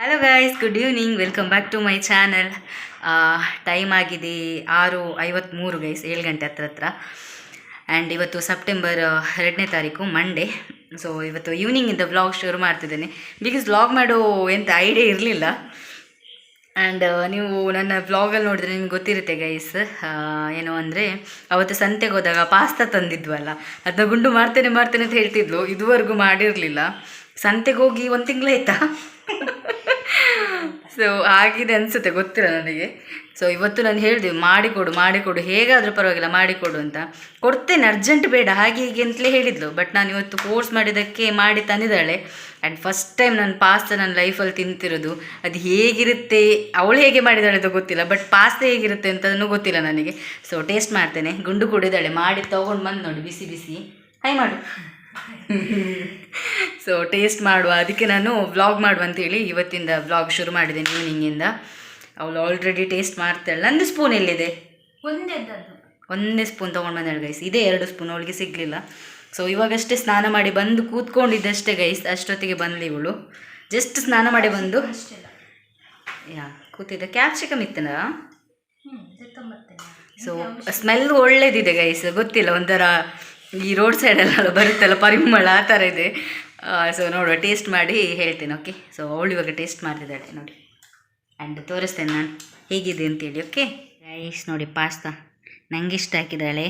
Hello guys good evening welcome back to my channel time ಆಗಿದೆ ಆರು ಐವತ್ತ್ಮೂರು guys ಏಳು ಗಂಟೆ ಹತ್ರ ಹತ್ರ. ಆ್ಯಂಡ್ ಇವತ್ತು ಸೆಪ್ಟೆಂಬರ್ ಎರಡನೇ ತಾರೀಕು ಮಂಡೇ ಸೊ ಇವತ್ತು ಈವ್ನಿಂಗಿಂದ ವ್ಲಾಗ್ ಶುರು ಮಾಡ್ತಿದ್ದೇನೆ. ಬಿಕಾಸ್ ವ್ಲಾಗ್ ಮಾಡೋ ಎಂಥ ಐಡಿಯಾ ಇರಲಿಲ್ಲ. ಆ್ಯಂಡ್ ನೀವು ನನ್ನ ವ್ಲಾಗಲ್ಲಿ ನೋಡಿದ್ರೆ ನಿಮ್ಗೆ ಗೊತ್ತಿರುತ್ತೆ ಗೈಸ್ ಏನು ಅಂದರೆ, ಅವತ್ತು ಸಂತೆಗೆ ಹೋದಾಗ ಪಾಸ್ತಾ ತಂದಿದ್ವಲ್ಲ ಅದನ್ನ ಗುಂಡು ಮಾಡ್ತೇನೆ ಮಾಡ್ತೇನೆ ಅಂತ ಹೇಳ್ತಿದ್ಲು. ಇದುವರೆಗೂ ಮಾಡಿರಲಿಲ್ಲ. ಸಂತೆಗೆ ಹೋಗಿ ಒಂದು ತಿಂಗಳಾಯ್ತಾ ಸೊ ಆಗಿದೆ ಅನಿಸುತ್ತೆ, ಗೊತ್ತಿಲ್ಲ ನನಗೆ. ಸೊ ಇವತ್ತು ನಾನು ಹೇಳಿದೆ, ಮಾಡಿಕೊಡು ಮಾಡಿಕೊಡು, ಹೇಗಾದರೂ ಪರವಾಗಿಲ್ಲ, ಮಾಡಿಕೊಡು ಅಂತ. ಕೊಡ್ತೇನೆ ಅರ್ಜೆಂಟ್ ಬೇಡ, ಹಾಗೆ ಹೀಗೆ ಅಂತಲೇ ಹೇಳಿದ್ಲು. ಬಟ್ ನಾನು ಇವತ್ತು ಕೋರ್ಸ್ ಮಾಡಿದ್ದಕ್ಕೆ ಮಾಡಿ ತಂದಿದ್ದಾಳೆ. ಆ್ಯಂಡ್ ಫಸ್ಟ್ ಟೈಮ್ ನಾನು ಪಾಸ್ತಾ ನನ್ನ ಲೈಫಲ್ಲಿ ತಿಂತಿರೋದು. ಅದು ಹೇಗಿರುತ್ತೆ, ಅವಳು ಹೇಗೆ ಮಾಡಿದ್ದಾಳೆ ಅಂತ ಗೊತ್ತಿಲ್ಲ. ಬಟ್ ಪಾಸ್ತ ಹೇಗಿರುತ್ತೆ ಅಂತನೂ ಗೊತ್ತಿಲ್ಲ ನನಗೆ. ಸೊ ಟೇಸ್ಟ್ ಮಾಡ್ತೇನೆ. ಗುಂಡು ಕೂಡಿದ್ದಾಳೆ. ಮಾಡಿ ತೊಗೊಂಡು ಬಂದು ನೋಡಿ, ಬಿಸಿ ಬಿಸಿ. ಹೈ ಮಾಡು. ಸೊ ಟೇಸ್ಟ್ ಮಾಡುವ. ಅದಕ್ಕೆ ನಾನು ವ್ಲಾಗ್ ಮಾಡುವ ಅಂತೇಳಿ ಇವತ್ತಿಂದ ವ್ಲಾಗ್ ಶುರು ಮಾಡಿದ್ದೇನೆ ಈವ್ನಿಂಗಿಂದ ಅವಳು ಆಲ್ರೆಡಿ ಟೇಸ್ಟ್ ಮಾಡ್ತಾಳೆ. ನಂದು ಸ್ಪೂನ್ ಎಲ್ಲಿದೆ? ಒಂದೇ ಸ್ಪೂನ್ ತೊಗೊಂಡು ಬಂದಾಳೆ ಗೈಸ್ ಇದೇ ಎರಡು ಸ್ಪೂನ್ ಅವಳಿಗೆ ಸಿಗಲಿಲ್ಲ. ಸೊ ಇವಾಗಷ್ಟೇ ಸ್ನಾನ ಮಾಡಿ ಬಂದು ಕೂತ್ಕೊಂಡಿದ್ದಷ್ಟೇ ಗೈಸ್ ಅಷ್ಟೊತ್ತಿಗೆ ಬಂದ್ಲಿ ಇವಳು. ಜಸ್ಟ್ ಸ್ನಾನ ಮಾಡಿ ಬಂದು ಯಾ ಕೂತಿದ್ದ. ಕ್ಯಾಪ್ಸಿಕಮ್ ಇತ್ತನ? ಸೊ ಸ್ಮೆಲ್ ಒಳ್ಳೇದಿದೆ ಗೈಸ್ ಗೊತ್ತಿಲ್ಲ ಒಂಥರ ಈ ರೋಡ್ ಸೈಡೆಲ್ಲ ಬರುತ್ತಲ್ಲ ಪರಿಮಳ ಆ ಥರ ಇದೆ. ಸೊ ನೋಡುವ ಟೇಸ್ಟ್ ಮಾಡಿ ಹೇಳ್ತೇನೆ ಓಕೆ ಸೊ ಅವಳು ಇವಾಗ ಟೇಸ್ಟ್ ಮಾಡ್ತಿದ್ದಾಳೆ ನೋಡಿ. ಆ್ಯಂಡ್ ತೋರಿಸ್ತೇನೆ ನಾನು ಹೇಗಿದೆ ಅಂತೇಳಿ ಓಕೆ ಗೈಸ್ ನೋಡಿ ಪಾಸ್ತಾ. ನಂಗೆ ಇಷ್ಟ ಹಾಕಿದ್ದಾಳೆ.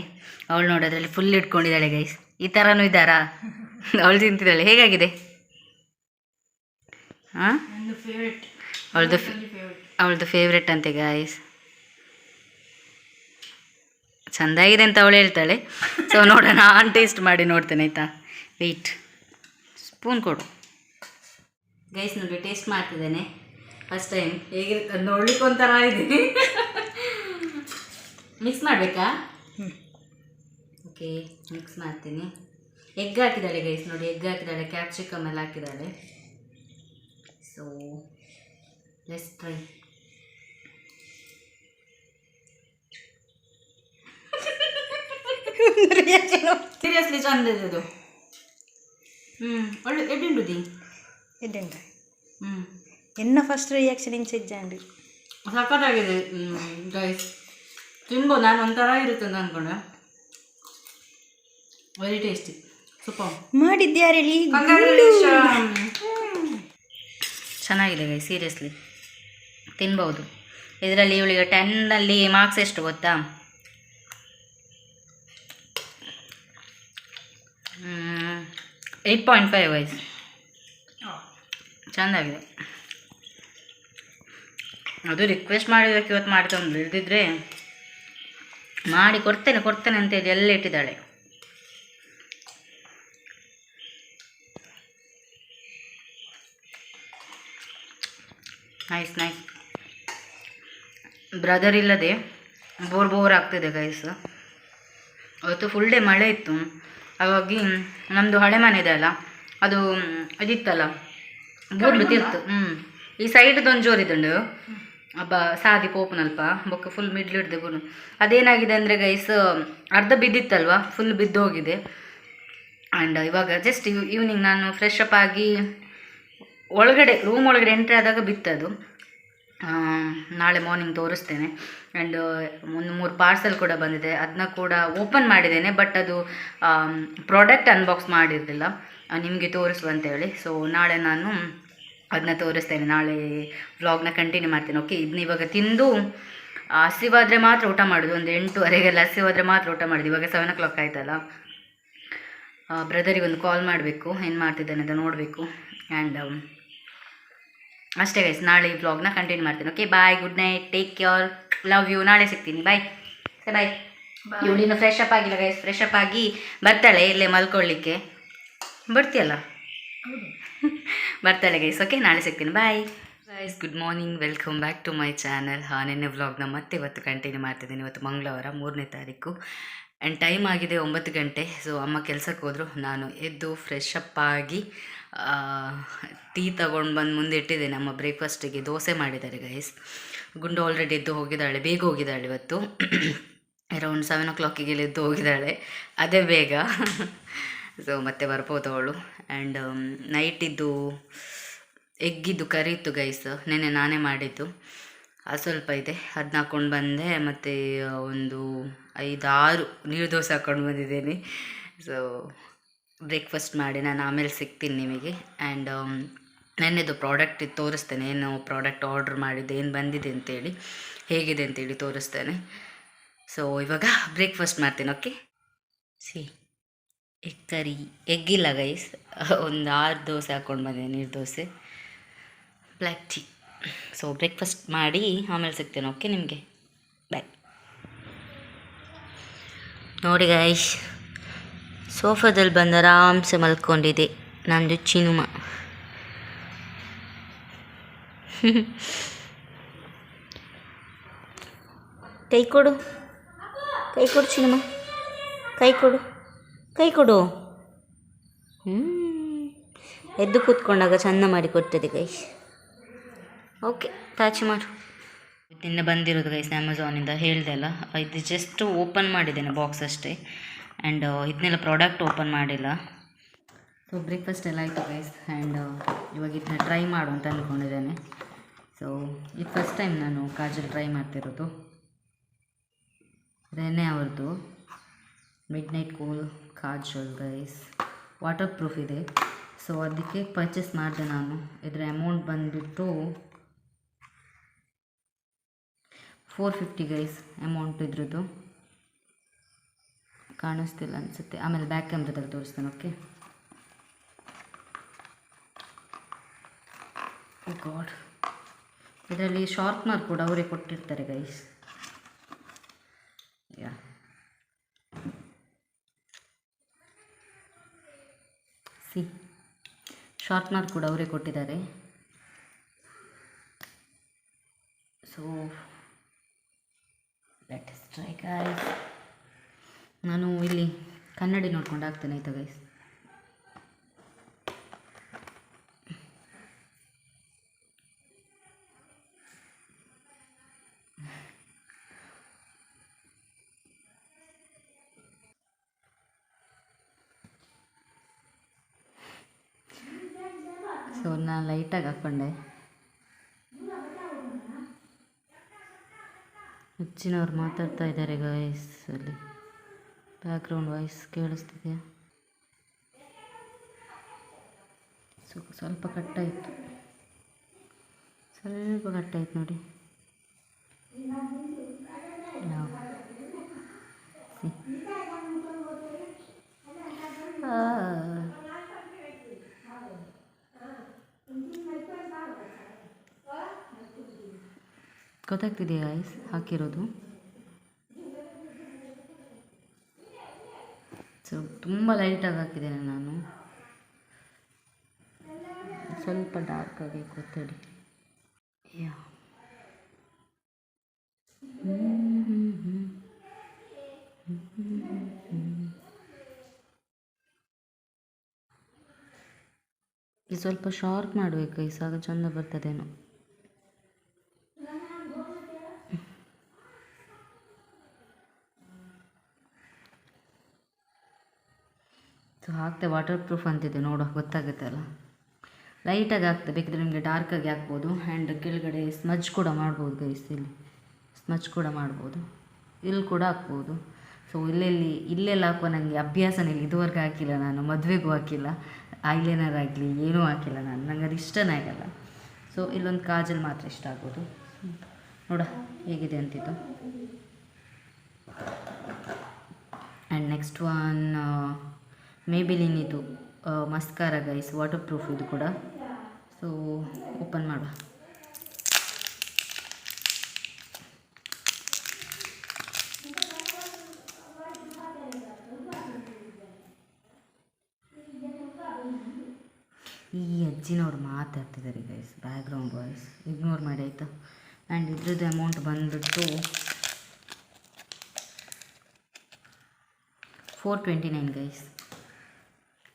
ಅವಳು ನೋಡೋದ್ರಲ್ಲಿ ಫುಲ್ ಇಟ್ಕೊಂಡಿದ್ದಾಳೆ ಗೈಸ್ ಈ ಥರನೂ ಇದ್ದಾರಾ? ಅವಳು ತಿಂತಿದ್ದಾಳೆ ಹೇಗಾಗಿದೆ? ಹಾಂ ಅವಳದು ಅವಳದು ಫೇವ್ರೆಟ್ ಅಂತೆ ಗಾಯ್ಸ್ ಚೆಂದಾಗಿದೆ ಅಂತ ಅವಳು ಹೇಳ್ತಾಳೆ. ಸೊ ನೋಡೋಣ ನಾನು ಟೇಸ್ಟ್ ಮಾಡಿ ನೋಡ್ತೇನೆ ಆಯಿತಾ? ವೆಯ್ಟ್ ಸ್ಪೂನ್ ಕೊಡು. ಗೈಸ್ ನೋಡಿ ಟೇಸ್ಟ್ ಮಾಡ್ತಿದ್ದೇನೆ. ಫಸ್ಟ್ ಟೈಮ್ ಹೇಗಿರುತ್ತೆ ಅದು ನೋಡ್ಲಿಕ್ಕೆ ಒಂಥರ ಇದೆ. ಮಿಕ್ಸ್ ಮಾಡಬೇಕಾ? ಹ್ಞೂ ಓಕೆ ಮಿಕ್ಸ್ ಮಾಡ್ತೀನಿ. ಎಗ್ ಹಾಕಿದ್ದಾಳೆ ಗೈಸ್ ನೋಡಿ ಎಗ್ ಹಾಕಿದ್ದಾಳೆ ಕ್ಯಾಪ್ಸಿಕಮ್ ಎಲ್ಲ ಹಾಕಿದ್ದಾಳೆ. ಸೊ ಲೆಸ್ ಟ್ರೈ ಸೀರಿಯಸ್ಲಿ ಚಂದ ಇದೆ ಅದು ಹ್ಞೂ ಒಳ್ಳೆ ಎಡ್ಡಿಂಡು ದಿ ಎಡ್ಡಿಂಡ ಹ್ಞೂ ಎನ್ನ ಫಸ್ಟ್ ರಿಯಾಕ್ಷನ್ ಇಂಚ ಇಜ್ಜಾಂಡು ಸಖತ್ತಾಗಿದೆ ಗೈಸ್ ತಿನ್ಬೋ ನಾನು ಒಂಥರ ಇರುತ್ತೆ ಅಂತ ಅಂದ್ಕೊಂಡೆ ವೆರಿ ಟೇಸ್ಟಿ ಸೂಪರ್ ರೀ ಚೆನ್ನಾಗಿದೆ ಗೈ ಸೀರಿಯಸ್ಲಿ ತಿನ್ಬೋದು. ಇದರಲ್ಲಿ ಇವಳಿಗೆ ಟೆನ್ನಲ್ಲಿ ಮಾರ್ಕ್ಸ್ ಎಷ್ಟು ಗೊತ್ತಾ? ಏಯ್ಟ್ ಪಾಯಿಂಟ್ ಫೈವ್ ವೈಸ್ ಚೆಂದಾಗಿದೆ. ಅದು ರಿಕ್ವೆಸ್ಟ್ ಮಾಡಿದಕ್ಕೆ ಇವತ್ತು ಮಾಡ್ಕೊಂಡು ಇಲ್ದಿದ್ರೆ ಮಾಡಿ ಕೊಡ್ತೇನೆ ಕೊಡ್ತೇನೆ ಅಂತ ಹೇಳಿ ಎಲ್ಲ ಇಟ್ಟಿದ್ದಾಳೆ. ನೈಸ್ ನೈಸ್ ಬ್ರದರ್ ಇಲ್ಲದೆ ಬೋರ್ ಬೋರ್ ಆಗ್ತಿದೆ ಗೈಸ್ ಅವತ್ತು ಫುಲ್ ಡೇ ಮಳೆ ಇತ್ತು. ಹಾಗಾಗಿ ನಮ್ಮದು ಹಳೆ ಮನೆ ಇದೆ ಅಲ್ಲ ಅದು ಅದಿತ್ತಲ್ಲ ಬೂರ್ಲು ತಿರ್ತು ಹ್ಞೂ ಈ ಸೈಡ್ದೊಂದು ಜೋರಿದುಂಡು ಅಬ್ಬ ಸಾದಿ ಪೋಪನಲ್ಪ ಬೊಕ್ಕ ಫುಲ್ ಮಿಡ್ಲ್ ಹಿಡ್ದು ಗುರು. ಅದೇನಾಗಿದೆ ಅಂದರೆ ಗೈಸ್ ಅರ್ಧ ಬಿದ್ದಿತ್ತಲ್ವ ಫುಲ್ ಬಿದ್ದು ಹೋಗಿದೆ ಆ್ಯಂಡ್ ಇವಾಗ ಜಸ್ಟ್ ಈವ್ನಿಂಗ್ ನಾನು ಫ್ರೆಶ್ ಅಪ್ ಆಗಿ ಒಳಗಡೆ ರೂಮ್ ಒಳಗಡೆ ಎಂಟ್ರಿ ಆದಾಗ ಬಿತ್ತದು. ನಾಳೆ ಮಾರ್ನಿಂಗ್ ತೋರಿಸ್ತೇನೆ. ಆ್ಯಂಡ್ ಒಂದು ಮೂರು ಪಾರ್ಸಲ್ ಕೂಡ ಬಂದಿದೆ. ಅದನ್ನ ಕೂಡ ಓಪನ್ ಮಾಡಿದ್ದೇನೆ ಬಟ್ ಅದು ಪ್ರಾಡಕ್ಟ್ ಅನ್ಬಾಕ್ಸ್ ಮಾಡಿರಲಿಲ್ಲ. ನಿಮಗೆ ತೋರಿಸುವ ಅಂತೇಳಿ ಸೊ ನಾಳೆ ನಾನು ಅದನ್ನ ತೋರಿಸ್ತೇನೆ. ನಾಳೆ ವ್ಲಾಗ್ನ ಕಂಟಿನ್ಯೂ ಮಾಡ್ತೇನೆ. ಓಕೆ ಇದನ್ನ ಇವಾಗ ತಿಂದು ಹಸಿವಾದರೆ ಮಾತ್ರ ಊಟ ಮಾಡೋದು. ಒಂದು ಎಂಟುವರೆಗೆಲ್ಲ ಹಸಿವಾದರೆ ಮಾತ್ರ ಊಟ ಮಾಡೋದು. ಇವಾಗ ಸೆವೆನ್ ಓ ಕ್ಲಾಕ್ ಆಯ್ತಲ್ಲ ಬ್ರದರಿಗೆ ಒಂದು ಕಾಲ್ ಮಾಡಬೇಕು. ಏನು ಮಾಡ್ತಿದ್ದಾನೆ ಅಂತ ನೋಡಬೇಕು. ಆ್ಯಂಡ್ ಅಷ್ಟೇ ಗೈಸ್ ನಾಳೆ ಈ ವ್ಲಾಗ್ನ ಕಂಟಿನ್ಯೂ ಮಾಡ್ತೀನಿ okay bye good night take care love you ನಾಳೆ ಸಿಗ್ತೀನಿ ಬಾಯ್ ಬಾಯ್ ಇವಳಿನ ಫ್ರೆಶ್ ಅಪ್ ಆಗಿಲ್ಲ ಗೈಸ್ ಫ್ರೆಶ್ ಅಪ್ ಆಗಿ ಬರ್ತಾಳೆ ಇಲ್ಲೇ ಮಲ್ಕೊಳ್ಳಿಕ್ಕೆ ಬರ್ತೀಯಲ್ಲ? ಬರ್ತಾಳೆ ಗೈಸ್ ಓಕೆ ನಾಳೆ ಸಿಗ್ತೀನಿ bye guys good morning welcome back to my channel ಹಾ ನಿನ್ನೆ ವ್ಲಾಗ್ನ ಮತ್ತೆ ಇವತ್ತು ಕಂಟಿನ್ಯೂ ಮಾಡ್ತಿದ್ದೀನಿ. ಇವತ್ತು ಮಂಗಳವಾರ ಮೂರನೇ ತಾರೀಕು. ಆ್ಯಂಡ್ ಟೈಮ್ ಆಗಿದೆ ಒಂಬತ್ತು ಗಂಟೆ. ಸೊ ಅಮ್ಮ ಕೆಲಸಕ್ಕೆ ಹೋದರು. ನಾನು ಎದ್ದು ಫ್ರೆಶ್ ಅಪ್ ಆಗಿ ಟೀ ತಗೊಂಡು ಬಂದು ಮುಂದೆ ಇಟ್ಟಿದ್ದೆ ನಮ್ಮ ಬ್ರೇಕ್ಫಾಸ್ಟಿಗೆ ದೋಸೆ ಮಾಡಿದ್ದಾರೆ ಗೈಸ್ ಗುಂಡು ಆಲ್ರೆಡಿ ಎದ್ದು ಹೋಗಿದ್ದಾಳೆ, ಬೇಗ ಹೋಗಿದ್ದಾಳೆ ಇವತ್ತು. ಅರೌಂಡ್ ಸೆವೆನ್ ಓ ಕ್ಲಾಕಿಗೆ ಎದ್ದು ಹೋಗಿದ್ದಾಳೆ. ಅದೇ ಬೇಗ. ಸೊ ಮತ್ತೆ ಬರ್ಬೋದು ಅವಳು. ಆ್ಯಂಡ್ ನೈಟಿದ್ದು ಎಗ್ಗಿದ್ದು ಕರೀತು ಗೈಸ್ ನೆನ್ನೆ ನಾನೇ ಮಾಡಿದ್ದು. ಅದು ಸ್ವಲ್ಪ ಇದೆ. ಅದನ್ನ ಹಾಕ್ಕೊಂಡು ಬಂದೆ. ಮತ್ತು ಒಂದು ಐದಾರು ನೀರು ದೋಸೆ ಹಾಕ್ಕೊಂಡು ಬಂದಿದ್ದೀನಿ. ಸೊ ಬ್ರೇಕ್ಫಾಸ್ಟ್ ಮಾಡಿ, ನಾನು ಆಮೇಲೆ ಸಿಗ್ತೀನಿ ನಿಮಗೆ. ಆ್ಯಂಡ್ ನೆನ್ನೆದು ಪ್ರಾಡಕ್ಟ್ ತೋರಿಸ್ತೇನೆ, ಏನು ಪ್ರಾಡಕ್ಟ್ ಆರ್ಡ್ರ್ ಮಾಡಿದ್ದೆ, ಏನು ಬಂದಿದೆ ಅಂತೇಳಿ, ಹೇಗಿದೆ ಅಂತೇಳಿ ತೋರಿಸ್ತೇನೆ. ಸೊ ಇವಾಗ ಬ್ರೇಕ್ಫಾಸ್ಟ್ ಮಾಡ್ತೀನಿ ಓಕೆ ಸಿ ಎಗ್ ಕರಿ ಎಗ್ಗಿಲ್ಲ ಗೈಸ್ ಒಂದು ಆರು ದೋಸೆ ಹಾಕ್ಕೊಂಡು ಬಂದೆ, ನೀರು dosa. Black tea so breakfast ಮಾಡಿ ಆಮೇಲೆ ಸಿಗ್ತೇನೆ ಓಕೆ ನಿಮಗೆ? ಬಾಯ್ ನೋಡಿ ಗೈಸ್ ಸೋಫಾದಲ್ಲಿ ಬಂದು ಆರಾಮ್ಸೆ ಮಲ್ಕೊಂಡಿದೆ ನಂದು ಚಿನುಮ. ಕೈ ಕೊಡು. ಕೈ ಕೊಡು ಚಿನುಮ. ಕೈ ಕೊಡು. ಕೈ ಕೊಡು. ಎದ್ದು ಕೂತ್ಕೊಂಡಾಗ ಚಂದ ಮಾಡಿ ಕೊಡ್ತದೆ ಗೈಸ್ ಓಕೆ ತಾಚಿ ಮಾಡು ನಿನ್ನೆ ಬಂದಿರೋದು ಗೈಸ್ ಅಮೆಝಾನಿಂದ ಹೇಳಿದೆ ಅಲ್ಲ? ಇದು ಜಸ್ಟ್ ಓಪನ್ ಮಾಡಿದ್ದೇನೆ ಬಾಕ್ಸ್ ಅಷ್ಟೇ. ಆ್ಯಂಡ್ ಇದನ್ನೆಲ್ಲ ಪ್ರಾಡಕ್ಟ್ ಓಪನ್ ಮಾಡಿಲ್ಲ. ಸೊ ಬ್ರೇಕ್ಫಾಸ್ಟ್ ಎಲ್ಲ ಆಯಿತು ಗೈಸ್ ಆ್ಯಂಡ್ ಇವಾಗ ಇದನ್ನ ಟ್ರೈ ಮಾಡು ಅಂತ ಅಂದ್ಕೊಂಡಿದ್ದೇನೆ ಸೊ ಇದು ಫಸ್ಟ್ ಟೈಮ್ ನಾನು ಕಾಜಲ್ ಟ್ರೈ ಮಾಡ್ತಿರೋದು. ರೆನೆ ಅವ್ರದ್ದು. Midnight cool kajal guys waterproof ಇದೆ. ಸೊ ಅದಕ್ಕೆ ಪರ್ಚೇಸ್ ಮಾಡಿದೆ ನಾನು. ಇದರ ಅಮೌಂಟ್ ಬಂದುಬಿಟ್ಟು ಫೋರ್ ಫಿಫ್ಟಿ ಗೈಸ್ ಅಮೌಂಟ್ ಇದ್ರದ್ದು. ಕಾಣಿಸ್ತಿಲ್ಲ ಅನಿಸುತ್ತೆ. ಆಮೇಲೆ ಬ್ಯಾಕ್ ಕ್ಯಾಮ್ರದಲ್ಲಿ ತೋರಿಸ್ತಾನೆ ಓಕೆ ಗಾಡ್ ಇದರಲ್ಲಿ ಶಾರ್ಪ್ನರ್ ಕೂಡ ಅವರೇ ಕೊಟ್ಟಿರ್ತಾರೆ ಗೈಸ್ ಯಾ ಸಿ ಶಾರ್ಪ್ನರ್ ಕೂಡ ಅವರೇ ಕೊಟ್ಟಿದ್ದಾರೆ. ಸೊ ಲೆಟ್ ಟ್ರೈ ಗೈಸ್ ಕನ್ನಡಿ ನೋಡ್ಕೊಂಡು ಹಾಕ್ತೇನೆ ಆಯ್ತಾ ಗೈಸ್ ಸೊ ನಾನು ಲೈಟಾಗಿ ಹಾಕ್ಕೊಂಡೆ ಹೆಚ್ಚಿನವ್ರು ಮಾತಾಡ್ತಾ ಇದ್ದಾರೆ ಗಾಯ್ಸ್ ಅಲ್ಲಿ. ಬ್ಯಾಕ್ಗ್ರೌಂಡ್ ವಾಯ್ಸ್ ಕೇಳಿಸ್ತಿದೆಯಾ ಸೊ ಸ್ವಲ್ಪ ಕಟ್ಟಾಯಿತು. ಸ್ವಲ್ಪ ಕಟ್ಟಾಯ್ತು ನೋಡಿ. ಗೊತ್ತಾಗ್ತಿದೆಯಾ ಗಾಯ್ಸ್ ಹಾಕಿರೋದು? ಸೊ, ತುಂಬ ಲೈಟಾಗಿ ಹಾಕಿದ್ದೇನೆ ನಾನು. ಸ್ವಲ್ಪ ಡಾರ್ಕ್ ಆಗಿ ಕೊತ್ತಡಿ. ಯಾ ಸ್ವಲ್ಪ ಶಾರ್ಪ್ ಮಾಡಬೇಕು, ಈ ಸಾಗ ಚಂದ ಬರ್ತದೇನೋ. ಸೊ ಹಾಕ್ತೆ ವಾಟರ್ ಪ್ರೂಫ್ ಅಂತಿದೆ ಅಲ್ಲ ಲೈಟಾಗಿ ಹಾಕ್ತೆ ಬೇಕಿದ್ರೆ ನಿಮಗೆ ಡಾರ್ಕಾಗಿ ಹಾಕ್ಬೋದು. ಆ್ಯಂಡ್ ಕೆಳಗಡೆ ಸ್ಮಜ್ ಕೂಡ ಮಾಡ್ಬೋದು ಗೈಸ್ ಇಲ್ಲಿ. ಸ್ಮಜ್ ಕೂಡ ಮಾಡ್ಬೋದು. ಇಲ್ಲಿ ಕೂಡ ಹಾಕ್ಬೋದು. ಸೊ ಇಲ್ಲೆಲ್ಲಿ, ಇಲ್ಲೆಲ್ಲ ಹಾಕುವ ನನಗೆ ಅಭ್ಯಾಸನೇ ಇಲ್ಲ. ಇದುವರೆಗೂ ಹಾಕಿಲ್ಲ ನಾನು, ಮದುವೆಗೂ ಹಾಕಿಲ್ಲ. ಐಲೈನರ್ ಆಗಲಿ, ಏನೂ ಹಾಕಿಲ್ಲ ನಾನು. ನಂಗೆ ಅದು ಇಷ್ಟನೇ ಆಗಲ್ಲ. ಸೊ ಇಲ್ಲೊಂದು ಕಾಜಲ್ ಮಾತ್ರ ಇಷ್ಟ ಆಗ್ಬೋದು ನೋಡ, ಹೇಗಿದೆ ಅಂತಿದ್ದು. ಆ್ಯಂಡ್ ನೆಕ್ಸ್ಟ್ ಒನ್ ಮೇಬಿಲಿನ್ ಇದು ಮಸ್ಕಾರ ಗೈಸ್ ವಾಟರ್ ಪ್ರೂಫ್ ಇದು ಕೂಡ. ಸೊ ಓಪನ್ ಮಾಡುವ. ಈ ಅಜ್ಜಿನವ್ರು ಮಾತಾಡ್ತಿದ್ದಾರೆ ಗೈಸ್ ಬ್ಯಾಕ್ಗ್ರೌಂಡ್ ಬಾಯ್ಸ್ ಇಗ್ನೋರ್ ಮಾಡಿ, ಆಯಿತಾ? ಆ್ಯಂಡ್ ಇದ್ರದ್ದು ಅಮೌಂಟ್ ಬಂದುಬಿಟ್ಟು four twenty nine guys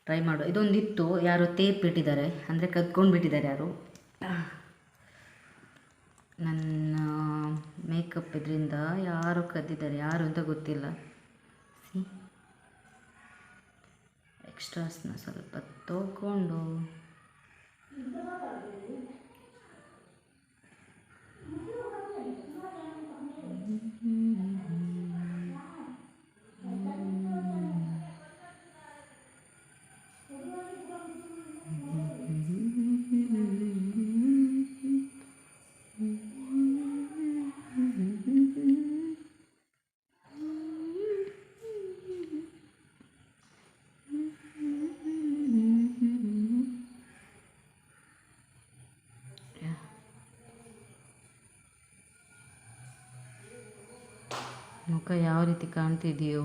try ಮಾಡು. ಇದೊಂದಿತ್ತು. ಯಾರು ತೇಪ್ ಬಿಟ್ಟಿದ್ದಾರೆ. ಅಂದರೆ ಕದ್ಕೊಂಡು ಬಿಟ್ಟಿದ್ದಾರೆ ಯಾರು? ನನ್ನ ಮೇಕಪ್ ಇದರಿಂದ ಯಾರು ಕದ್ದಿದ್ದಾರೆ? ಯಾರು ಅಂತ ಗೊತ್ತಿಲ್ಲ. ಎಕ್ಸ್ಟ್ರಾಸ್ನ ಸ್ವಲ್ಪ ತಗೊಂಡು. ಮುಖ ಯಾವ ರೀತಿ ಕಾಣ್ತಿದೆಯೋ.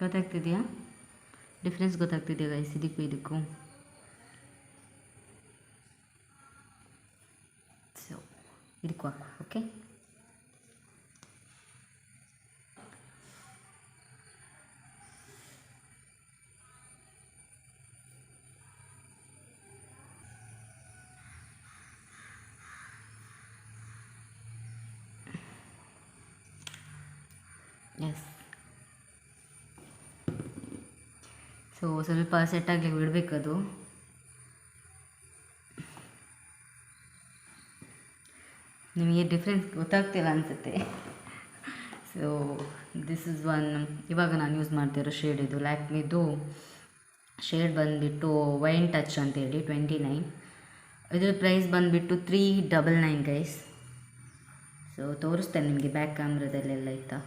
ಗೊತ್ತಾಗ್ತಿದೆಯಾ? ಡಿಫ್ರೆನ್ಸ್ ಗೊತ್ತಾಗ್ತಿದೆಯಾ ಗೈಸ್ ಇದಕ್ಕೂ ಇದಕ್ಕೂ. ಸೊ ಇದಕ್ಕೂ ಹಾಕು ಓಕೆ ಎಸ್ ಸೊ ಸ್ವಲ್ಪ ಸೆಟ್ ಆಗ್ಲಿಕ್ಕೆ ಬಿಡಬೇಕದು ನಿಮಗೆ ಡಿಫ್ರೆನ್ಸ್ ಗೊತ್ತಾಗ್ತಿಲ್ಲ ಅನಿಸುತ್ತೆ. ಸೊ ದಿಸ್ ಇಸ್ ಒನ್ ಇವಾಗ ನಾನು ಯೂಸ್ ಮಾಡ್ತಿರೋ ಶೇಡ್ ಇದು. ಲ್ಯಾಕ್ಮಿದು ಶೇಡ್ ಬಂದುಬಿಟ್ಟು ವೈನ್ ಟಚ್ ಅಂತೇಳಿ ಟ್ವೆಂಟಿ ನೈನ್ ಇದ್ರ ಪ್ರೈಸ್ ಬಂದುಬಿಟ್ಟು three double nine guys so ತೋರಿಸ್ತೇನೆ ನಿಮಗೆ ಬ್ಯಾಕ್ ಕ್ಯಾಮ್ರದಲ್ಲೆಲ್ಲ ಆಯಿತಾ?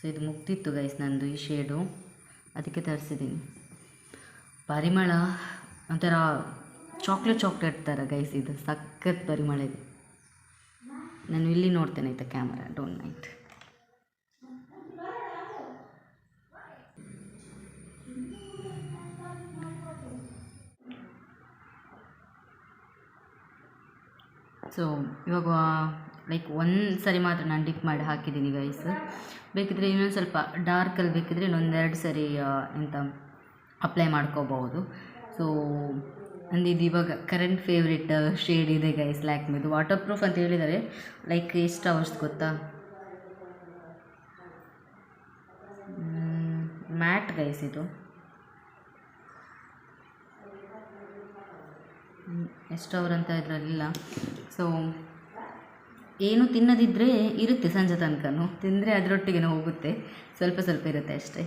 ಸೊ ಇದು ಮುಗ್ದಿತ್ತು ಗೈಸ್ ನಂದು ಈ ಶೇಡು ಅದಕ್ಕೆ ತರಿಸಿದ್ದೀನಿ ಪರಿಮಳ ಒಂಥರ ಚಾಕ್ಲೇಟ್ ಚಾಕ್ಲೇಟ್ ಥರ ಗೈಸ್ ಇದು. ಸಖತ್ ಪರಿಮಳ ಇದೆ. ನಾನು ಇಲ್ಲಿ ನೋಡ್ತೇನೆ ಆಯಿತಾ ಕ್ಯಾಮರಾ ಡೋಂಟ್ ನೈಟ್ ಸೊ ಇವಾಗ ಲೈಕ್ ಒಂದು ಸರಿ ಮಾತ್ರ ನಾನು ಡಿಪ್ ಮಾಡಿ ಹಾಕಿದ್ದೀನಿ ಗೈಸ್ ಬೇಕಿದ್ರೆ ಇನ್ನೊಂದು ಸ್ವಲ್ಪ ಡಾರ್ಕಲ್ಲಿ ಬೇಕಿದ್ರೆ ಇನ್ನೊಂದೆರಡು ಸರಿ ಎಂತ ಅಪ್ಲೈ ಮಾಡ್ಕೋಬಹುದು. ಸೊ ನಂದು ಇವಾಗ ಕರೆಂಟ್ ಫೇವ್ರೆಟ್ ಶೇಡ್ ಇದೆ ಗೈಸ್ ಲ್ಯಾಕ್ಮಿದು ವಾಟರ್ ಪ್ರೂಫ್ ಅಂತ ಹೇಳಿದ್ದಾರೆ ಲೈಕ್ ಎಷ್ಟು ಅವರ್ಸ್ ಗೊತ್ತಾ? ಮ್ಯಾಟ್ ಗೈಸ್ ಇದು. ಎಷ್ಟು ಅವರ್ ಅಂತ ಇದರಲ್ಲಿಲ್ಲ ಸೊ ಏನು ತಿನ್ನದಿದ್ದರೆ ಇರುತ್ತೆ ಸಂಜೆ ತನಕನೂ. ತಿಂದರೆ ಅದರೊಟ್ಟಿಗೆ ಹೋಗುತ್ತೆ. ಸ್ವಲ್ಪ ಸ್ವಲ್ಪ ಇರುತ್ತೆ ಅಷ್ಟೇ.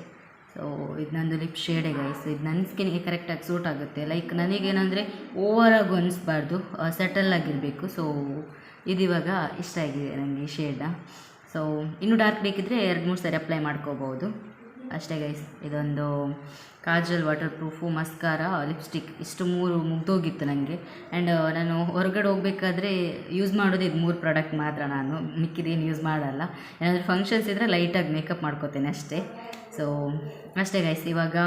ಸೊ ಇದು ನಂದು ಲಿಪ್ ಶೇಡೆ ಗೈಸ್ ಇದು ನನ್ನ ಸ್ಕಿನ್ಗೆ ಕರೆಕ್ಟಾಗಿ ಸೂಟ್ ಆಗುತ್ತೆ. ಲೈಕ್ ನನಗೇನಂದರೆ ಓವರಾಗಿ ಅನಿಸ್ಬಾರ್ದು ಸೆಟಲ್ ಆಗಿರಬೇಕು. ಸೊ ಇದಿವಾಗ ಇಷ್ಟ ಆಗಿದೆ ನನಗೆ ಶೇಡ ಸೊ ಇನ್ನೂ ಡಾರ್ಕ್ ಬೇಕಿದ್ದರೆ ಎರಡು ಮೂರು ಸಾರಿ ಅಪ್ಲೈ ಮಾಡ್ಕೋಬೋದು. ಅಷ್ಟೇ ಗೈಸ್ ಇದೊಂದು kajal waterproof mascara lipstick ಇಷ್ಟು ಮೂರು ಮುಗ್ದೋಗಿತ್ತು ನನಗೆ ಆ್ಯಂಡ್ ನಾನು ಹೊರಗಡೆ ಹೋಗಬೇಕಾದ್ರೆ ಯೂಸ್ ಮಾಡೋದು ಇದು ಮೂರು ಪ್ರಾಡಕ್ಟ್ ಮಾತ್ರ ನಾನು. ಮಿಕ್ಕಿದೇನು ಯೂಸ್ ಮಾಡಲ್ಲ. ಏನಾದರೂ ಫಂಕ್ಷನ್ಸ್ ಇದ್ದರೆ ಲೈಟಾಗಿ ಮೇಕಪ್ ಮಾಡ್ಕೋತೇನೆ ಅಷ್ಟೇ. ಸೊ ಅಷ್ಟೇ ಗೈಸ್ ಇವಾಗ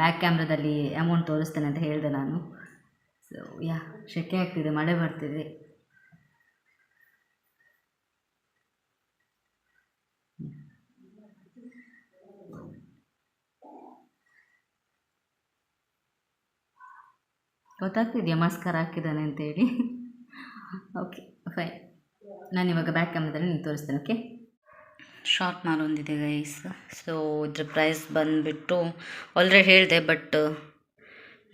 ಬ್ಯಾಕ್ ಕ್ಯಾಮ್ರಾದಲ್ಲಿ ಅಮೌಂಟ್ ತೋರಿಸ್ತೇನೆ ಅಂತ ಹೇಳಿದೆ ನಾನು. ಸೊ ಯಾ ಶೆಕೆ ಆಗ್ತಿದೆ, ಮಳೆ ಬರ್ತಿದೆ. ಗೊತ್ತಾಗ್ತಿದೆಯಾ ಮಸ್ಕರ ಹಾಕಿದ್ದಾನೆ ಅಂತೇಳಿ? ಓಕೆ ಫೈನ್ ನಾನು ಇವಾಗ ಬ್ಯಾಕ್ ಕ್ಯಾಮ್ರಾದಲ್ಲಿ ನಿಮ್ಗೆ ತೋರಿಸ್ತೇನೆ ಓಕೆ ಶಾರ್ಟ್ ಮಾಲ್ ಒಂದಿದೆ ಗೈಸ್ ಸೊ ಇದ್ರ ಪ್ರೈಸ್ ಬಂದುಬಿಟ್ಟು ಆಲ್ರೆಡಿ ಹೇಳಿದೆ ಬಟ್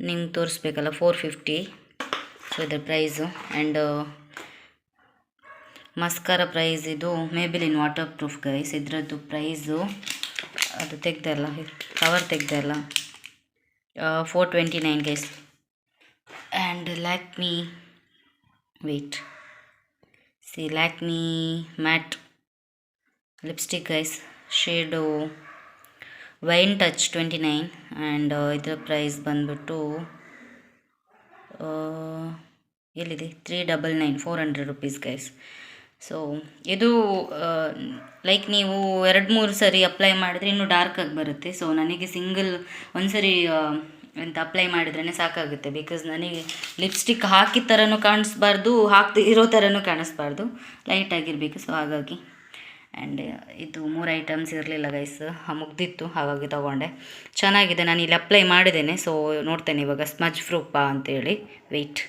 ನಿಂಗೆ ತೋರಿಸ್ಬೇಕಲ್ಲ ಫೋರ್ ಫಿಫ್ಟಿ ಸೊ ಇದ್ರ ಪ್ರೈಸು ಆ್ಯಂಡ್ ಮಸ್ಕಾರ ಪ್ರೈಸ್ ಇದು ಮೇಬಿಲಿನ್ ವಾಟರ್ ಪ್ರೂಫ್ ಗೈಸ್ ಇದರದ್ದು ಪ್ರೈಸು ಅದು ತೆಗ್ದಲ್ಲ cover ತೆಗ್ದಲ್ಲ four twenty nine guys and Lakme wait see Lakme matte lipstick guys shade wine touch twenty nine and ಇದರ price ಬಂದ್ಬಿಟ್ಟು ಎಲ್ಲಿದೆ? Three double nine four hundred rupees guys so ಇದು like ನೀವು ಎರಡು ಮೂರು ಸರಿ ಅಪ್ಲೈ ಮಾಡಿದ್ರೆ ಇನ್ನೂ ಡಾರ್ಕ್ ಆಗಿ ಬರುತ್ತೆ. ಸೊ ನನಗೆ ಸಿಂಗಲ್ ಒಂದು ಸರಿ ಎಂತ ಅಪ್ಲೈ ಮಾಡಿದ್ರೇ ಸಾಕಾಗುತ್ತೆ. ಬಿಕಾಸ್ ನನಗೆ ಲಿಪ್ಸ್ಟಿಕ್ ಹಾಕಿದ ಥರನೂ ಕಾಣಿಸ್ಬಾರ್ದು, ಹಾಕ್ದು ಇರೋ ಥರನೂ ಕಾಣಿಸ್ಬಾರ್ದು. ಲೈಟ್ ಆಗಿರಬೇಕು ಸೊ ಹಾಗಾಗಿ. ಆ್ಯಂಡ್ ಇದು ಮೂರು ಐಟಮ್ಸ್ ಇರಲಿಲ್ಲ ಗೈಸ್ ಮುಗ್ದಿತ್ತು, ಹಾಗಾಗಿ ತೊಗೊಂಡೆ. ಚೆನ್ನಾಗಿದೆ, ನಾನು ಇಲ್ಲಿ ಅಪ್ಲೈ ಮಾಡಿದ್ದೇನೆ ಸೊ ನೋಡ್ತೇನೆ ಇವಾಗ ಸ್ಮಜ್ ಅಂತ ಅಂತೇಳಿ. ವೆಯ್ಟ್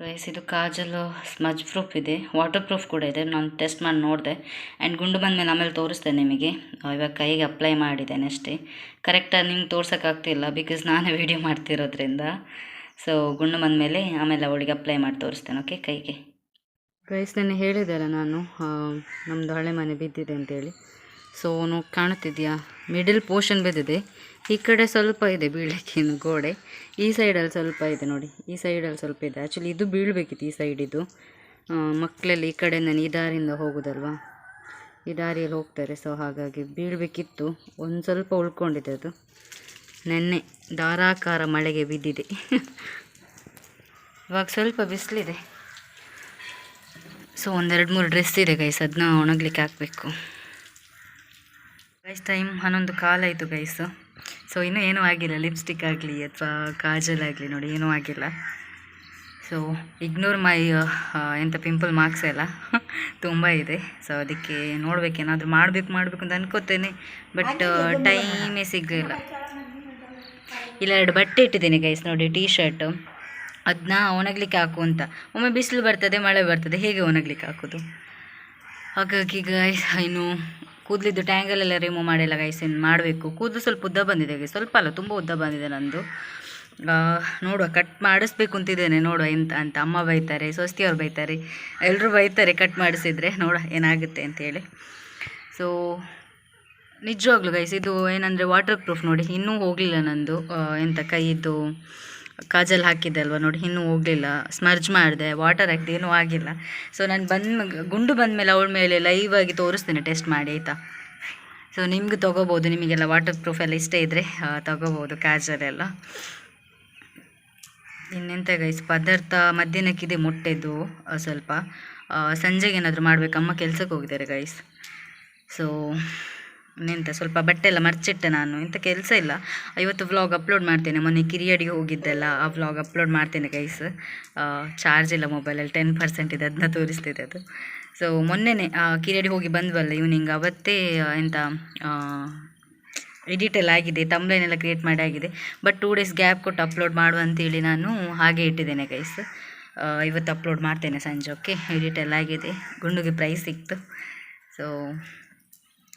ಗೈಸ್ ಇದು ಕಾಜಲು ಸ್ಮಜ್ ಪ್ರೂಫ್ ಇದೆ. ವಾಟರ್ ಪ್ರೂಫ್ ಕೂಡ ಇದೆ. ನಾನು ಟೆಸ್ಟ್ ಮಾಡಿ ನೋಡಿದೆ. ಆ್ಯಂಡ್ ಗುಂಡು ಬಂದಮೇಲೆ ಆಮೇಲೆ ತೋರಿಸ್ತೇನೆ ನಿಮಗೆ. ಇವಾಗ ಕೈಗೆ ಅಪ್ಲೈ ಮಾಡಿದ್ದೇನೆ ಅಷ್ಟೇ. ಕರೆಕ್ಟಾಗಿ ನಿಮ್ಗೆ ತೋರ್ಸೋಕ್ಕಾಗ್ತಿಲ್ಲ ಬಿಕಾಸ್ ನಾನೇ ವೀಡಿಯೋ ಮಾಡ್ತಿರೋದ್ರಿಂದ. ಸೊ ಗುಂಡು ಬಂದಮೇಲೆ ಆಮೇಲೆ ಅವಳಿಗೆ ಅಪ್ಲೈ ಮಾಡಿ ತೋರಿಸ್ತೇನೆ ಓಕೆ ಕೈಗೆ. ಗೈಸ್ ನೆನ್ನೆ ಹೇಳಿದ್ದೆ ಅಲ್ಲ ನಾನು ನಮ್ಮದು ಹಳೆ ಮನೆ ಬಿದ್ದಿದೆ ಅಂತೇಳಿ. ಸೊ ನೋ ಕಾಣುತ್ತಿದೆಯಾ? ಮಿಡಲ್ ಪೋರ್ಷನ್ ಬಿದ್ದಿದೆ. ಈ ಕಡೆ ಸ್ವಲ್ಪ ಇದೆ ಬೀಳಕ್ಕೆ ಗೋಡೆ. ಈ ಸೈಡಲ್ಲಿ ಸ್ವಲ್ಪ ಇದೆ ನೋಡಿ. ಈ ಸೈಡಲ್ಲಿ ಸ್ವಲ್ಪ ಇದೆ. ಆ್ಯಕ್ಚುಲಿ ಇದು ಬೀಳಬೇಕಿತ್ತು ಈ ಸೈಡ್ ಇದು. ಮಕ್ಕಳೆಲ್ಲ ಈ ನಾನು ಈ ದಾರಿಯಿಂದ ಹೋಗೋದಲ್ವಾ? ಈ ದಾರಿಯಲ್ಲಿ ಹೋಗ್ತಾರೆ. ಸೊ ಹಾಗಾಗಿ ಬೀಳಬೇಕಿತ್ತು. ಒಂದು ಸ್ವಲ್ಪ ಉಳ್ಕೊಂಡಿದೆ ಅದು. ನೆನ್ನೆ ಧಾರಾಕಾರ ಮಳೆಗೆ ಬಿದ್ದಿದೆ. ಇವಾಗ ಸ್ವಲ್ಪ ಬಿಸಿಲಿದೆ. ಸೊ ಒಂದೆರಡು ಮೂರು ಡ್ರೆಸ್ ಇದೆ ಗೈಸ್ ಅದನ್ನ ಒಣಗ್ಲಿಕ್ಕೆ ಹಾಕಬೇಕು. ಗೈಸ್ ಟೈಮ್ ಹನ್ನೊಂದು ಕಾಲಾಯಿತು ಗೈಸು ಸೊ ಇನ್ನೂ ಏನೂ ಆಗಿಲ್ಲ. ಲಿಪ್ಸ್ಟಿಕ್ ಆಗಲಿ ಅಥವಾ ಕಾಜಲ್ ಆಗಲಿ ನೋಡಿ, ಏನೂ ಆಗಿಲ್ಲ. ಸೊ ಇಗ್ನೋರ್ ಮೈ ಎಂಥ ಪಿಂಪಲ್ ಮಾರ್ಕ್ಸ್ ಎಲ್ಲ. ತುಂಬ ಇದೆ. ಸೊ ಅದಕ್ಕೆ ನೋಡ್ಬೇಕು, ಏನಾದರೂ ಮಾಡಬೇಕು ಮಾಡಬೇಕು ಅಂತ ಅನ್ಕೋತೇನೆ. ಬಟ್ ಟೈಮೇ ಸಿಗಲಿಲ್ಲ. ಇಲ್ಲ, ಎರಡು ಬಟ್ಟೆ ಇಟ್ಟಿದ್ದೀನಿ ಗೈಸ್ ನೋಡಿ ಟೀ ಶರ್ಟು ಅದನ್ನ ಒಣಗ್ಲಿಕ್ಕೆ ಹಾಕು ಅಂತ. ಒಮ್ಮೆ ಬಿಸಿಲು ಬರ್ತದೆ, ಮಳೆ ಬರ್ತದೆ, ಹೇಗೆ ಒಣಗ್ಲಿಕ್ಕೆ ಹಾಕೋದು? ಹಾಗಾಗಿ ಗೈಸ್ ಇನ್ನು ಕೂದಲಿದ್ದು ಟ್ಯಾಂಗಲೆಲ್ಲ ರಿಮೂವ್ ಮಾಡಿಲ್ಲ ಗೈಸ್ ಇನ್ನು ಮಾಡಬೇಕು? ಕೂದಲು ಸ್ವಲ್ಪ ಉದ್ದ ಬಂದಿದೆ ಗೈಸ್ ಸ್ವಲ್ಪ ಅಲ್ಲ, ತುಂಬ ಉದ್ದ ಬಂದಿದೆ ನಂದು. ನೋಡುವ ಕಟ್ ಮಾಡಿಸ್ಬೇಕು ಅಂತಿದ್ದೇನೆ, ನೋಡುವ ಎಂತ ಅಂತ. ಅಮ್ಮ ಬೈತಾರೆ ಸ್ವಸ್ತಿಯವ್ರು ಬೈತಾರೆ. ಎಲ್ಲರೂ ಬೈತಾರೆ ಕಟ್ ಮಾಡಿಸಿದರೆ. ನೋಡುವ ಏನಾಗುತ್ತೆ ಅಂತೇಳಿ ಸೊ ನಿಜವಾಗ್ಲೂ ಗೈಸ್ ಇದು ಏನಂದರೆ ವಾಟರ್ ಪ್ರೂಫ್ ನೋಡಿ. ಇನ್ನೂ ಹೋಗಲಿಲ್ಲ ನಂದು ಎಂಥ ಕೈಯಿದ್ದು ಕಾಜಲ್ ಹಾಕಿದ್ದೆ ಅಲ್ವಾ ನೋಡಿ, ಇನ್ನೂ ಹೋಗಲಿಲ್ಲ. ಸ್ಮರ್ಜ್ ಮಾಡಿದೆ ವಾಟರ್ ಹಾಕಿದೆ ಏನೂ ಆಗಿಲ್ಲ. ಸೊ ನಾನು ಬಂದ ಗುಂಡು ಬಂದ ಮೇಲೆ ಅವಳ ಮೇಲೆ ಲೈವ್ ಆಗಿ ತೋರಿಸ್ತೇನೆ ಟೆಸ್ಟ್ ಮಾಡಿ, ಆಯಿತಾ? ಸೊ ನಿಮ್ಗೆ ತೊಗೋಬೋದು, ನಿಮಗೆಲ್ಲ ವಾಟರ್ ಪ್ರೂಫ್ ಎಲ್ಲ ಇಷ್ಟ ಇದ್ದರೆ ತೊಗೋಬೋದು ಕ್ಯಾಜಲ್ ಎಲ್ಲ. ಇನ್ನೆಂತ ಗೈಸ್ ಪದಾರ್ಥ ಮಧ್ಯಾಹ್ನಕ್ಕಿದೆ ಮೊಟ್ಟೆದು ಸ್ವಲ್ಪ. ಸಂಜೆಗೆ ಏನಾದರೂ ಮಾಡಬೇಕು, ಅಮ್ಮ ಕೆಲಸಕ್ಕೆ ಹೋಗಿದ್ದಾರೆ ಗೈಸ್ ಸೊ ಇನ್ನೆಂತ ಸ್ವಲ್ಪ ಬಟ್ಟೆ ಎಲ್ಲ ಮರ್ಚಿಟ್ಟೆ ನಾನು, ಇಂಥ ಕೆಲಸ ಇಲ್ಲ. ಇವತ್ತು ವ್ಲಾಗ್ ಅಪ್ಲೋಡ್ ಮಾಡ್ತೇನೆ. ಮೊನ್ನೆ ಕಿರಿಯಡಿಗೆ ಹೋಗಿದ್ದೆಲ್ಲ, ಆ ವ್ಲಾಗ್ ಅಪ್ಲೋಡ್ ಮಾಡ್ತೇನೆ ಗೈಸ್ ಚಾರ್ಜ್ ಇಲ್ಲ ಮೊಬೈಲಲ್ಲಿ ಟೆನ್ ಪರ್ಸೆಂಟ್ ಇದೆ ಅದನ್ನ ತೋರಿಸ್ತಿದೆ ಅದು. ಸೊ ಮೊನ್ನೆನೇ ಕಿರಿಯಡಿ ಹೋಗಿ ಬಂದ್ವಲ್ಲ ಈವ್ನಿಂಗ್ ಅವತ್ತೇ ಎಂಥ ಎಲ್ಲ ಆಗಿದೆ ತಮ್ಲೈನ್ ಎಲ್ಲ ಕ್ರಿಯೇಟ್ ಮಾಡಿ ಆಗಿದೆ. ಬಟ್ ಟೂ ಡೇಸ್ ಗ್ಯಾಪ್ ಕೊಟ್ಟು ಅಪ್ಲೋಡ್ ಮಾಡು ಅಂತೇಳಿ ನಾನು ಹಾಗೆ ಇಟ್ಟಿದ್ದೇನೆ ಗೈಸ್ ಇವತ್ತು ಅಪ್ಲೋಡ್ ಮಾಡ್ತೇನೆ ಸಂಜೆ ಓಕೆ ಎಡಿಟ್ ಎಲ್ಲ ಆಗಿದೆ, ಗುಂಡುಗೆ ಪ್ರೈಸ್ ಸಿಕ್ತು. ಸೊ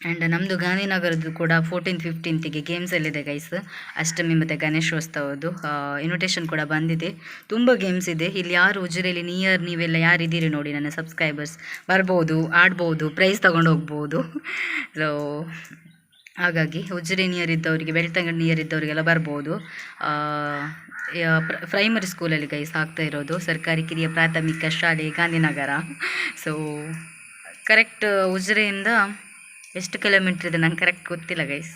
ಆ್ಯಂಡ್ ನಮ್ಮದು ಗಾಂಧಿನಗರದ್ದು ಕೂಡ ಫೋರ್ಟೀನ್ ಫಿಫ್ಟೀನ್ತಿಗೆ ಗೇಮ್ಸಲ್ಲಿದೆ ಗೈಸ್ ಅಷ್ಟಮಿ ಮತ್ತು ಗಣೇಶೋತ್ಸವದ್ದು. ಇನ್ವಿಟೇಷನ್ ಕೂಡ ಬಂದಿದೆ. ತುಂಬ ಗೇಮ್ಸ್ ಇದೆ. ಇಲ್ಲಿ ಯಾರು ಉಜಿರೆಯಲ್ಲಿ ನಿಯರ್ ನೀವೆಲ್ಲ ಯಾರಿದ್ದೀರಿ ನೋಡಿ ನನ್ನ ಸಬ್ಸ್ಕ್ರೈಬರ್ಸ್ ಬರ್ಬೋದು, ಆಡ್ಬೋದು ಪ್ರೈಸ್ ತೊಗೊಂಡು ಹೋಗ್ಬೋದು. ಸೊ ಹಾಗಾಗಿ ಉಜಿರೆ ನಿಯರ್ ಇದ್ದವರಿಗೆ, ಬೆಳ್ತಂಗಡಿ ನಿಯರ್ ಇದ್ದವರಿಗೆಲ್ಲ ಬರ್ಬೋದು. ಪ್ರೈಮರಿ ಸ್ಕೂಲಲ್ಲಿ ಗೈಸ್ ಆಗ್ತಾ ಇರೋದು. ಸರ್ಕಾರಿ ಕಿರಿಯ ಪ್ರಾಥಮಿಕ ಶಾಲೆ, ಗಾಂಧಿನಗರ. ಸೊ ಕರೆಕ್ಟ್ ಉಜಿರೆಯಿಂದ ಎಷ್ಟು ಕಿಲೋಮೀಟ್ರ್ ಇದೆ ನಂಗೆ ಕರೆಕ್ಟ್ ಗೊತ್ತಿಲ್ಲ ಗೈಸ್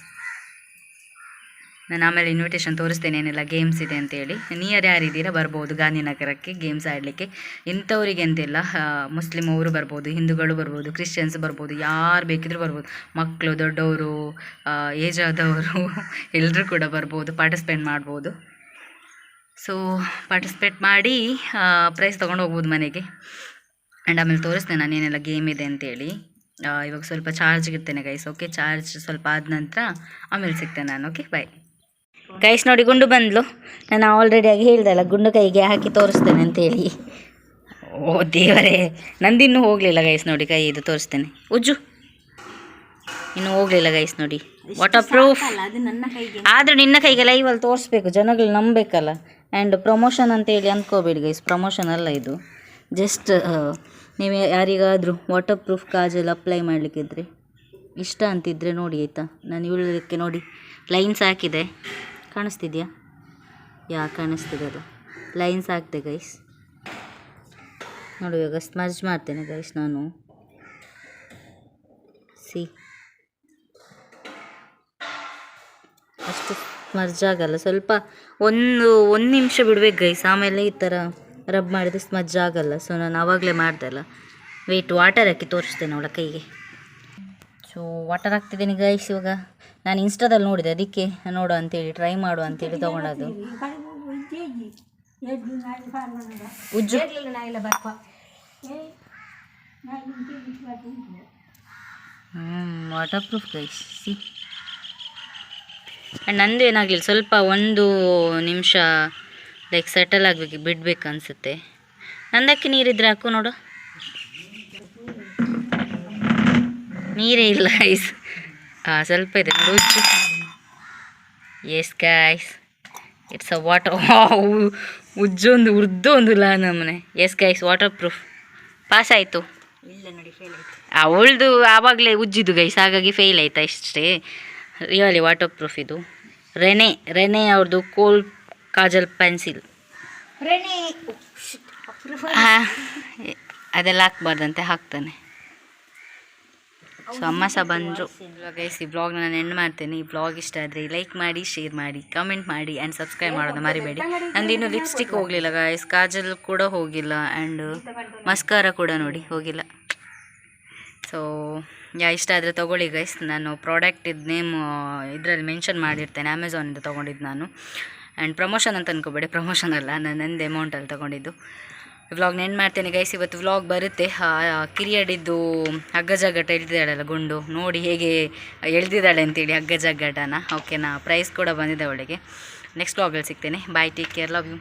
ನಾನು ಆಮೇಲೆ ಇನ್ವಿಟೇಷನ್ ತೋರಿಸ್ತೇನೆ, ಏನೆಲ್ಲ ಗೇಮ್ಸ್ ಇದೆ ಅಂತೇಳಿ ನಿಯರ್ ಯಾರಿದ್ದೀರಾ ಬರ್ಬೋದು. ಗಾಂಧಿನಗರಕ್ಕೆ ಗೇಮ್ಸ್ ಆಡಲಿಕ್ಕೆ. ಇಂಥವರಿಗೆ ಅಂತಿಲ್ಲ ಮುಸ್ಲಿಮ್ ಅವರು ಬರ್ಬೋದು, ಹಿಂದೂಗಳು ಬರ್ಬೋದು ಕ್ರಿಶ್ಚಿಯನ್ಸ್ ಬರ್ಬೋದು, ಯಾರು ಬೇಕಿದ್ರೂ ಬರ್ಬೋದು. ಮಕ್ಕಳು ದೊಡ್ಡವರು ಏಜ್ ಆದವರು ಎಲ್ಲರೂ ಕೂಡ ಬರ್ಬೋದು ಪಾರ್ಟಿಸಿಪೇಟ್ ಮಾಡ್ಬೋದು. ಸೊ ಪಾರ್ಟಿಸಿಪೇಟ್ ಮಾಡಿ ಪ್ರೈಸ್ ತೊಗೊಂಡು ಹೋಗ್ಬೋದು ಮನೆಗೆ. ಆ್ಯಂಡ್ ಆಮೇಲೆ ತೋರಿಸ್ತೇನೆ ನಾನು ಏನೆಲ್ಲ ಗೇಮ್ ಇದೆ ಅಂತೇಳಿ ಇವಾಗ ಸ್ವಲ್ಪ ಚಾರ್ಜ್ ಇರ್ತೇನೆ ಗೈಸ್ ಓಕೆ ಚಾರ್ಜ್ ಸ್ವಲ್ಪ ಆದ ನಂತರ ಆಮೇಲೆ ಸಿಗ್ತೇನೆ ನಾನು ಓಕೆ ಬಾಯ್ ಗೈಸ್ ನೋಡಿ ಗುಂಡು ಬಂದ್ಲು. ನಾನು ಆಲ್ರೆಡಿ ಆಗಿ ಹೇಳ್ದಲ್ಲ ಗುಂಡು ಕೈಗೆ ಹಾಕಿ ತೋರಿಸ್ತೇನೆ ಅಂತೇಳಿ ಓ ದೇವರೇ ನಂದಿನ್ನೂ ಹೋಗಲಿಲ್ಲ ಗೈಸ್ ನೋಡಿ ಕೈ ಇದು ತೋರಿಸ್ತೇನೆ. ಉಜ್ಜು. ಇನ್ನು ಹೋಗಲಿಲ್ಲ ಗೈಸ್ ನೋಡಿ. ವಾಟರ್ ಪ್ರೂಫ್ ಅದು ನನ್ನ ಕೈಗೆ. ಆದರೂ ನಿನ್ನ ಕೈಗೆ ಲೈವಲ್ಲಿ ತೋರಿಸ್ಬೇಕು ಜನಗಳು ನಂಬಬೇಕಲ್ಲ ಆ್ಯಂಡ್ ಪ್ರಮೋಷನ್ ಅಂತೇಳಿ ಅಂದ್ಕೋಬೇಡಿ ಗೈಸ್ ಪ್ರಮೋಷನ್ ಅಲ್ಲ ಇದು. ಜಸ್ಟ್ ನೀವು ಯಾರಿಗಾದರೂ ವಾಟರ್ ಪ್ರೂಫ್ ಕಾಜಲ್ ಅಪ್ಲೈ ಮಾಡಲಿಕ್ಕಿದ್ರೆ ಇಷ್ಟ ಅಂತಿದ್ರೆ ನೋಡಿ ಆಯಿತಾ? ನಾನು ಇವಳಕ್ಕೆ ನೋಡಿ ಲೈನ್ಸ್ ಹಾಕಿದೆ. ಕಾಣಿಸ್ತಿದ್ಯಾ? ಯಾ, ಕಾಣಿಸ್ತಿದೆ ಅಲ್ಲ ಲೈನ್ಸ್ ಹಾಕಿದೆ ಗೈಸ್ ನೋಡಿ, ಇವಾಗ ಸ್ಮಜ್ ಮಾಡ್ತೇನೆ ಗೈಸ್ ನಾನು. ಸಿ ಅಷ್ಟು ಸ್ಮರ್ಜ್ ಆಗಲ್ಲ. ಸ್ವಲ್ಪ ಒಂದು ಒಂದು ನಿಮಿಷ ಬಿಡ್ಬೇಕು ಗೈಸ್ ಆಮೇಲೆ ಈ ಥರ ರಬ್ ಮಾಡಿದ್ರೆ ಸ್ಮಜ್ ಆಗಲ್ಲ. ಸೊ ನಾನು ಆವಾಗಲೇ ಮಾಡಿದೆ ಅಲ್ಲ. ವೆಯ್ಟ್ ವಾಟರ್ ಹಾಕಿ ತೋರಿಸ್ತೇನೆ ಅವಳ ಕೈಗೆ. ಸೊ ವಾಟರ್ ಹಾಕ್ತಿದ್ದೀನಿ ಗೈಸ್ ಇವಾಗ. ನಾನು ಇನ್ಸ್ಟಾದಲ್ಲಿ ನೋಡಿದೆ, ಅದಕ್ಕೆ ನೋಡು ಅಂತೇಳಿ ಟ್ರೈ ಮಾಡು ಅಂತೇಳಿ ತೊಗೊಂಡದು ಉಜ್ಜು. ಹ್ಞೂ waterproof guys see and ನಂದು ಏನಾಗಲಿಲ್ಲ, ಸ್ವಲ್ಪ ಒಂದು ನಿಮಿಷ ಲೈಕ್ ಸೆಟಲ್ ಆಗಬೇಕು ಬಿಡ್ಬೇಕು ಅನಿಸುತ್ತೆ. ನಂದಕ್ಕೆ ನೀರಿದ್ರೆ ಹಾಕು ನೋಡು. ನೀರೇ ಇಲ್ಲ ಐಸ್ ಹಾಂ ಸ್ವಲ್ಪ ಇದೆ ನೋಡು ಉಜ್ಜು. Yes guys it's a water ಉಜ್ಜೊಂದು ಒಂದು ಲಾ ನಮ್ಮನೆ. Yes guys waterproof pass ಆಯಿತು. ಇಲ್ಲ ನೋಡಿ ಫೇಲ್ ಆಯ್ತು. ಅವಳದು ಆವಾಗಲೇ ಉಜ್ಜಿದ್ದು ಗೈಸ್ ಹಾಗಾಗಿ ಫೇಲ್ ಆಯ್ತಾ ಇಷ್ಟೇ. ರಿಯಲಿ ವಾಟರ್ ಪ್ರೂಫ್ ಇದು. ರೆನೆ ರೆನೆ ಅವ್ರದ್ದು ಕೋಲ್ ಕಾಜಲ್ ಪೆನ್ಸಿಲ್. ಅದೆಲ್ಲ ಹಾಕ್ಬಾರ್ದಂತೆ ಹಾಕ್ತಾನೆ. ಸೊ ಅಮ್ಮ ಸಹ ಬಂದರು. ಗೈಸ್ ಈ ಬ್ಲಾಗ್ನ ನಾನು ಎಂಡ್ ಮಾಡ್ತೇನೆ. ಈ ಬ್ಲಾಗ್ ಇಷ್ಟ ಆದರೆ ಲೈಕ್ ಮಾಡಿ ಶೇರ್ ಮಾಡಿ ಕಮೆಂಟ್ ಮಾಡಿ ಆ್ಯಂಡ್ ಸಬ್ಸ್ಕ್ರೈಬ್ ಮಾಡೋದು ಮರಿಬೇಡಿ. ನಂದು ಇನ್ನೂ ಲಿಪ್ಸ್ಟಿಕ್ ಹೋಗಲಿಲ್ಲ ಗೈಸ್ ಕಾಜಲ್ ಕೂಡ ಹೋಗಿಲ್ಲ ಆ್ಯಂಡ್ ಮಸ್ಕಾರ ಕೂಡ ನೋಡಿ ಹೋಗಿಲ್ಲ. ಸೊ ಯಾ ಇಷ್ಟ ಆದರೆ ತೊಗೊಳ್ಳಿ ಗೈಸ್ ನಾನು ಪ್ರಾಡಕ್ಟ್ ಇದು ನೇಮ್ ಇದರಲ್ಲಿ ಮೆನ್ಷನ್ ಮಾಡಿರ್ತೇನೆ ಅಮೆಝಾನಿಂದ ತೊಗೊಂಡಿದ್ದು ನಾನು. ಆ್ಯಂಡ್ ಪ್ರಮೋಷನ್ ಅಂತ ಅನ್ಕೋಬೇಡಿ. ಪ್ರಮೋಷನ್ ಅಲ್ಲ, ನಾನು ನಂದು ಅಮೌಂಟಲ್ಲಿ ತೊಗೊಂಡಿದ್ದು. ವ್ಲಾಗ್ ನೆನ್ ಮಾಡ್ತೇನೆ ಗೈಸ್ ಇವತ್ತು ವ್ಲಾಗ್ ಬರುತ್ತೆ. ಕಿರಿಯಡಿದ್ದು ಹಗ್ಗ ಜಗ್ಗಟ ಎಳ್ದಿದ್ದಾಳಲ್ಲ ಗುಂಡು. ನೋಡಿ ಹೇಗೆ ಎಳ್ದಿದ್ದಾಳೆ ಅಂತೇಳಿ ಹಗ್ಗ ಜಗ್ಗಟನ ಓಕೆನಾ ಪ್ರೈಸ್ ಕೂಡ ಬಂದಿದೆ ಅವಳಿಗೆ. ನೆಕ್ಸ್ಟ್ ವ್ಲಾಗಲ್ಲಿ ಸಿಗ್ತೇನೆ. Bye take care love you